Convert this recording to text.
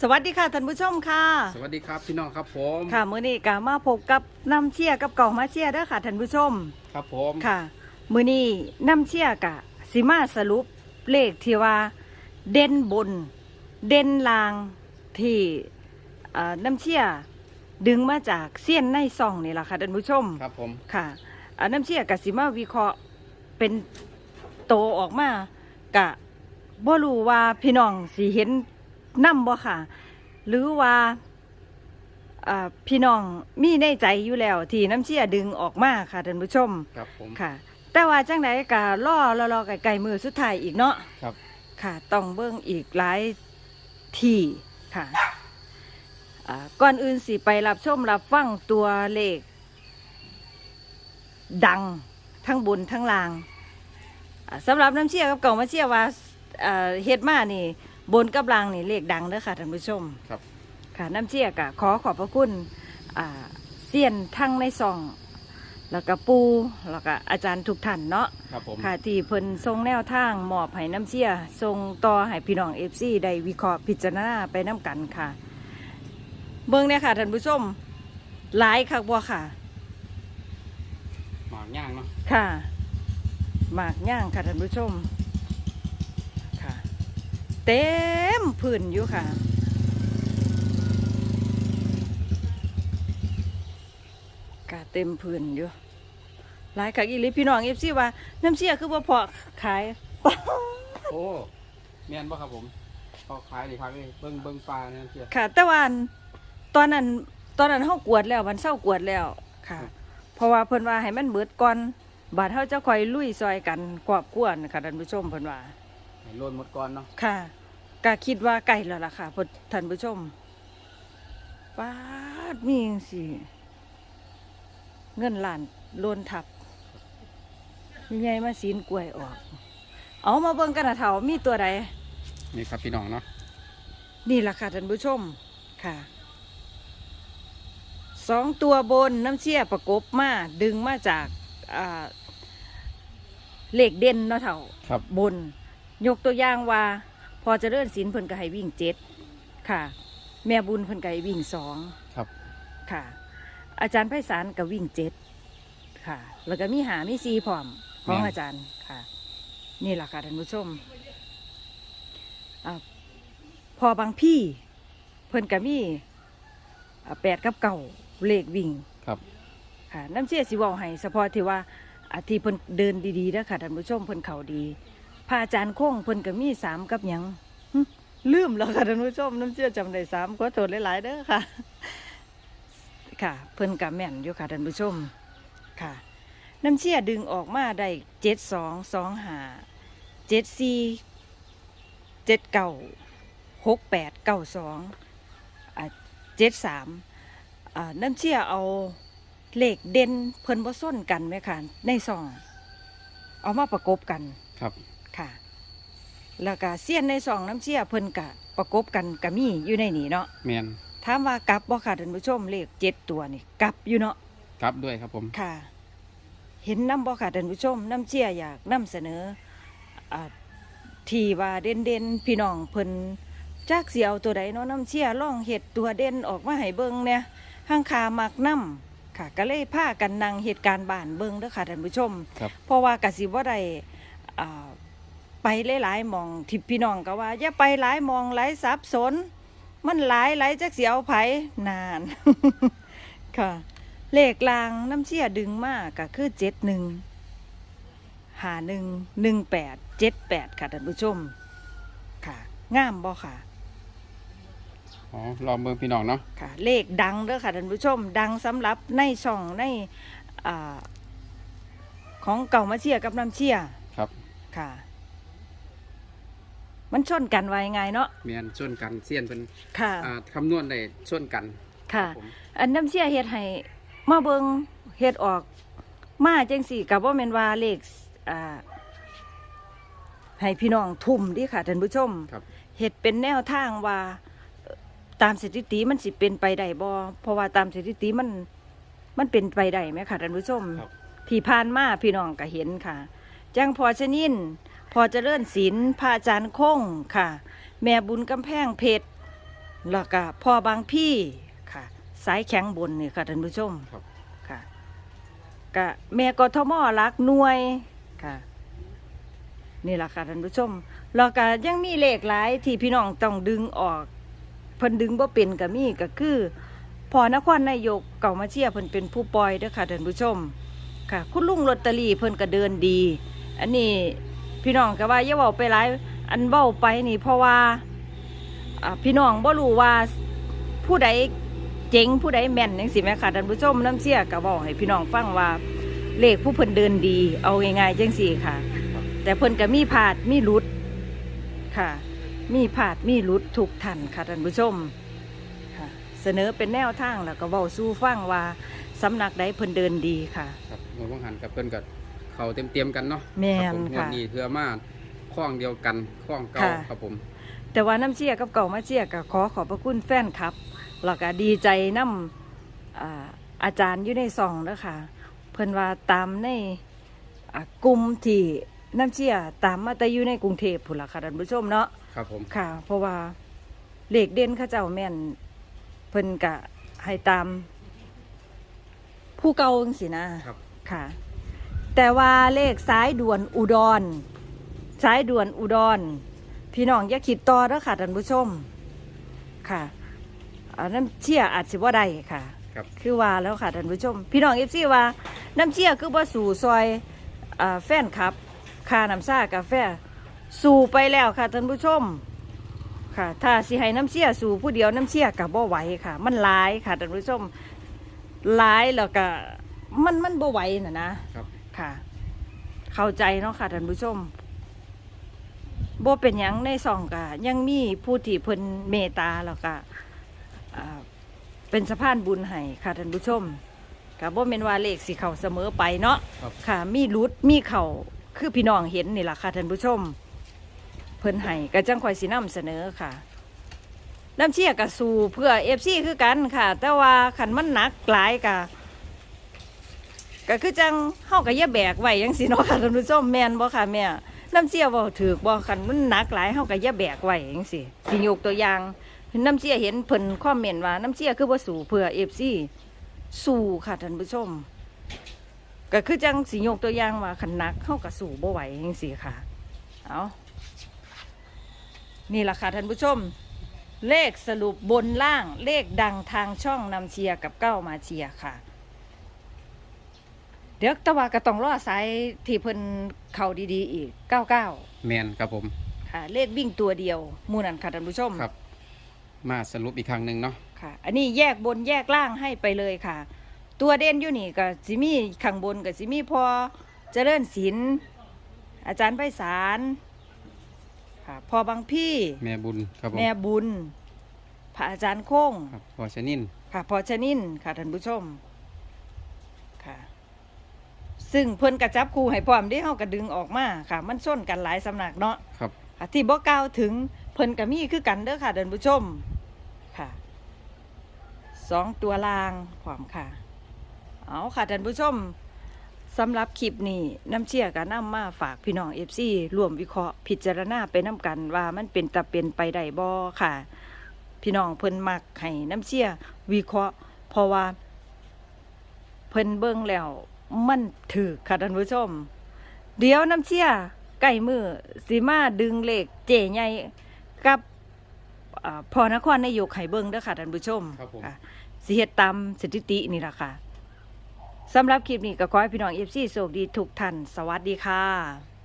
สวัสดีค่ะท่านผู้ชมค่ะ สวัสดีครับพี่น้องครับผมค่ะมื้อนี้ก็มาพบกับน้ำเชี่ยกับเก่ามาเชี่ยเด้อค่ะท่านผู้ชมครับผมค่ะมื้อนี้น้ำเชี่ยกะสิมาสรุปเลขที่ว่า เด่นบน เด่นลางที่เอ่อน้ำเชี่ยดึงมาจากเสี้ยนในซองนี่แหละค่ะท่านผู้ชมครับผมค่ะอ่าน้ำเชี่ยกะสิมาวิเคราะห์เป็นโตออกมากะบ่รู้ว่าพี่น้องสิเห็น นํบ่ค่ะ หรือว่าอ่าพี่น้องมีในใจอยู่แล้ว ที่น้ำเชี่ยดึงออกมาค่ะท่านผู้ชมครับผมค่ะ แต่ว่าจังไดกะล่อรอๆไกลๆมือสุดท้ายอีกเนาะครับ ค่ะ ต้องเบิ่งอีกหลายที่ค่ะอ่าก่อนอื่นสิไปรับชมรับฟังตัวเลข ดังทั้งบนทั้งล่างอ่าสำหรับน้ำเชี่ยกับเก่ามาเชี่ยว่าอ่าเฮ็ดมานี่ บนกับล่างนี่เลขดังเด้อค่ะท่านผู้ชมครับ ค่ะน้ำเชี่ยกะขอขอบพระคุณอ่าเซียนทั้งในซอง แล้วก็ปูแล้วก็อาจารย์ทุกท่านเนาะ ครับผม ค่ะที่เพิ่นทรงแนวทางมอบให้น้ำเชี่ยทรงต่อให้พี่น้องเอฟซีได้วิเคราะห์พิจารณาไปน้ำกันค่ะ เบิ่งเนี่ยค่ะท่านผู้ชมหลายคักบ่ค่ะ หมากย่างเนาะค่ะหมากย่างค่ะท่านผู้ชมค่ะ เต็มพื้นอยู่ค่ะ กะเต็มพื้นอยู่หลายคักอีหลิพี่น้องเอฟซีว่าน้ำเสียคือบ่พอขายโอ้แม่นบ่ครับผมเขาขายดีครับเลยเบิ้งเบิ้งปลาเนี่ยเชียค่ะแต่ว่าอันตอนนั้นตอนนั้นเฮากวดแล้วมันเศร้ากวดแล้วค่ะ เพราะว่าเพิ่นว่าให้มันเบิดก่อนบาดเฮาจะคอยลุยซอยกันกอบกวนค่ะท่านผู้ชมเพิ่นว่าให้ โลนหมดก่อนเนาะค่ะก็คิดว่าใกล้แล้วล่ะค่ะพอท่านผู้ชมป้าดมีจังสิเงินล้านโลนทับมีไงมาสีนกล้วยออก เอามาเบิ่งกันนะเถามีตัวใดนี่ครับพี่น้องเนาะนี่ล่ะค่ะท่านผู้ชมค่ะสองตัวบนน้ำเชี่ยประกบมาดึงมาจากอ่าเหล็กเด่นเนาะเถ่าครับบน ยกตัวอย่างว่า พอเจะเลื่อนศีลเพิ่นก็ให้วิ่งเจ็ดค่ะ แม่บุญเพิ่นก็ให้วิ่งสองครับ ค่ะ อาจารย์ไพศาลก็วิ่งเจ็ดค่ะ แล้วก็มีหามีซีพร้อมของอาจารย์ค่ะ นี่แหละค่ะท่านผู้ชมอ่าพอบางพี่เพิ่นก็มีอ่าแปดกับเก่าเลขวิ่งครับค่ะน้ำเชี่ยสิเว่าให้เฉพาะที่ว่าอาที่เพิ่นเดินดีๆนะค่ะท่านผู้ชมเพิ่นเขาดี พระอาจารย์คงเพิ่นก็มีสามกับหยังลืมแล้วค่ะท่านผู้ชมน้ำเชี่ยจำได้สามขอโทษหลาย ๆ เด้อค่ะ ค่ะ เพิ่นกับแม่นอยู่ค่ะท่านผู้ชมค่ะ น้ำเชี่ยดึงออกมาได้เจ็ดสองสองหาเจ็ดสี่เจ็ดเก้าหกแปดเก้าสองเจ็ดสามน้ำเชี่ยเอาเลขเด่นเพิ่นบ่ส้นกันไหมค่ะในซอง เอามาประกบกันครับ แล้วก็เสี้ยนในซองน้ำเชี่ยเพิ่นกะประกบกันกะมีอยู่ในนี้เนาะแมนถามว่ากลับบ่ค่ะท่านผู้ชมเลขเจ็ดตัวนี่กลับอยู่เนาะกลับด้วยครับผม ค่ะ เห็นน้ำบ่ค่ะท่านผู้ชมน้ำเชี่ยอยากนํเสนออ่าที่ว่าเด่นเด่นๆพี่น้องเพิ่นจักสิเอาตัวใดเนาะน้ำเชี่ยล่องเห็ดตัวเด่นออกมาให้เบิ่งเนี่ยข้างคามักน้ำค่ะ ก็เลยพากันนั่งเหตุการณ์บ้านเบิ่งเด้อค่ะท่านผู้ชม ครับ เพราะว่ากสิว่าได้อ่า ไปหลายๆหมองที่พี่น้องก็ว่าอย่าไปหลายหมองหลายสับสน มันหลายหลายจักเสียวไผนานค่ะ เลขลางน้ำเชี่ยดึงมากก็คือเจ็ดหนึ่งหาหนึ่งหนึ่งแปดเจ็ดแปดค่ะท่านผู้ชม ค่ะงามบ่ค่ะอ๋อรอเบิ้งพี่น้องเนาะค่ะ เลขดังเด้อค่ะท่านผู้ชม ดังสำหรับในช่องในอ่าของเก่ามาเชียกับน้ำเชียครับ ค่ะ มันชนกันไว้ไงเนาะแมนส่วนกันเสี้ยนเป็นค่ะ อ่าคำนวณได้ส่วนกันค่ะ รับผมอันน้ำเชียเฮ็ดให้มาเบิงเฮ็ดออก มาจังสี่กับว่าแม่นว่าเลขอ่าให้พี่น้องทุ่มดิค่ะท่านผู้ชม ครับเฮ็ดเป็นแนวทางว่าเอ่อตามสถิติมันสิเป็นไปได้บ่เพราะว่าตามสถิติมันมันเป็นไปได้ไหมค่ะท่านผู้ชม ครับ ที่ผ่านมาพี่น้องก็เห็นค่ะ จังพอชนิน พอเจริญศิลป์พระอาจารย์คงค่ะ แม่บุญกำแพงเพชรแล้วก็พ่อบางพี่ค่ะ สายแข็งบนนี่ค่ะท่านผู้ชมครับ ค่ะกะแม่กทมรักหน่วยค่ะ นี่แหละค่ะท่านผู้ชมแล้วก็ยังมีเลขหลายที่พี่น้องต้องดึงออกเพิ่นดึงบ่เป็นก็มีก็คือพอนครนายกเก่ามาเชียร์เพิ่นเป็นผู้ปล่อยเด้อค่ะท่านผู้ชมค่ะ คุณลุงลอตเตอรี่เพิ่นก็เดินดี อันนี้ พี่น้องก็ว่าอย่าเว้าไปหลายอันเว้าไปนี่ เพราะว่าพี่น้องบ่รู้ว่าผู้ใดเจ๋งผู้ใดแม่นจังซี่แหมค่ะท่านผู้ชมน้ำเชี่ยก็เว้าให้พี่น้องฟังว่าเลขผู้เพิ่นเดินดี เอาง่ายๆจังซี่ค่ะ แต่เพิ่นก็มีผาดมีหลุดค่ะ มีผาดมีหลุดทุกท่านค่ะท่านผู้ชมค่ะเสนอเป็นแนวทางแล้วก็เว้าสู้ฟังว่าสำนักใดเพิ่นเดินดีค่ะครับงวดว่างหันกับเพิ่นกับ เขาเต็มเต็มๆกันเนาะแม่นครับผมงวค่ะดนี้เพื่อมาคล้องเดียวกันคล้องเก่าค่ะ ครับผม แต่ว่าน้ำเชี่ยกับเก่ามาเชี่ยก็ขอขอบพระคุณแฟนครับแล้วก็ดีใจน้ำอ่าอาจารย์อยู่ในซองเด้อค่ะ เพิ่นว่าตามในอ่ากลุ่มที่น้ำเชี่ยตามมาแต่อยู่ในกรุงเทพพุ่นล่ะค่ะท่านผู้ชมเนาะ ครับผม ค่ะ เพราะว่าเลขเด่นเข้าเจ้าแม่นเพิ่นกะให้ตามผู้เก่าจังสินะครับ ค่ะ แต่ว่าเลขสายด่วนอุดร สายด่วนอุดร พี่น้องอย่าคิดต่อแล้วค่ะท่านผู้ชม ค่ะอันน้ำเชี่ยอาจสิว่าได้ค่ะครับคือว่าแล้วค่ะท่านผู้ชม พี่น้องเอฟซีว่า น้ำเชี่ยคือว่าสู่ซอยอาแฟนครับค่าน้ำซ่ากาแฟสู่ไปแล้วค่ะท่านผู้ชม ค่ะ ถ้าสิให้น้ำเชี่ยสู่ผู้เดียวน้ำเชี่ยกับบ่ไหวค่ะ มันหลายค่ะท่านผู้ชมหลายแล้วก็มันมันบ่ไหวน่ะนะครับ ค่ะ เข้าใจเนาะค่ะท่านผู้ชมบ่เป็นหยังในซองกะยังมีผู้ที่เพิ่นเมตตาแล้วก็อ่าเป็นสะพานบุญให้ค่ะท่านผู้ชมก็บ่แม่นว่าเลขสิเข้าเสมอไปเนาะครับค่ะ มีรุดมีเข่าคือพี่น้องเห็นนี่ล่ะค่ะท่านผู้ชม เพิ่นให้ก็จังคอยสินำเสนอค่ะน้ำเชี่ยกับสู่เพื่อเอฟซีคือกันค่ะ แต่ว่าขันมันหนักหลายกะ ก็คือจังเฮากับย่าแบกไว้ยังสิเนาะค่ะท่านผู้ชมแม่นบ่ค่ะแม่น้ำเชียบ่ถือบ่ขันมันหนักหลายเฮากับย่าแบกไว้ยังสิสิยกตัวอย่างน้ำเชียเห็นเพิ่นคอมเมนต์ว่าน้ำเชียคือบ่สู่เพื่อเอฟซีสู่ค่ะท่านผู้ชมก็คือจังสิยกตัวอย่างว่าขันหนักเฮากับสู่บ่ไหวยังสิค่ะ เอานี่ล่ะค่ะท่านผู้ชม เลขสรุปบนล่างเลขดังทางช่องนำเชียร์กับเก้ามาเชียร์ค่ะ เดี๋ยวแตะวาก็ต้องรอสายที่เพิ่นเข้าดีๆอีกเก้าเก้าแมนครับผมค่ะ เลขวิ่งตัวเดียวหมู่นั้นค่ะท่านผู้ชม ครับ มาสรุปอีกครั้งหนึ่งเนาะค่ะ อันนี้แยกบนแยกล่างให้ไปเลยค่ะ ตัวเด่นอยู่นี่ก็สิมีข้างบนก็สิมีพอเจริญศิลป์อาจารย์ไพศาลค่ะพอบางพี่ แม่บุญครับผมแม่บุญพระอาจารย์คงครับพอชนินค่ะพอชนินค่ะท่านผู้ชมค่ะ ซึ่งเพิ่นกระจับคู่ให้พร้อมได้เฮากระดึงออกมาค่ะ มันส้นกันหลายสำนักเนาะครับค่ะที่บ่กล่าวถึงเพิ่นก็มีคือกันเด้อค่ะท่านผู้ชมค่ะสองตัวลางพร้อมค่ะ เอาค่ะท่านผู้ชมสำหรับคลิปนี้น้ำเชี่ยก็นำมาฝากพี่น้อง FC ร่วมวิเคราะห์พิจารณาไปน้กันว่ามันเป็นตะเป็นไปได้บ่ค่ะ พี่น้องเพิ่นมักให้น้ำเชี่ยวิเคราะห์ เพราะว่าเพิ่นเบิ่งแล้ว มันถือค่ะท่านผู้ชม เดี๋ยวน้ำเชี่ยใกล้มือสิมาดึงเลขเจใหญ่กับอ่าพอนครนายกให้เบิ่งเด้อค่ะท่านผู้ชมครับผมค่ะสิเฮ็ดตามสถิตินี่ล่ะค่ะสำหรับคลิปนี้ก็ขอให้พี่น้อง FC โชคดีทุกท่าน สวัสดีค่ะ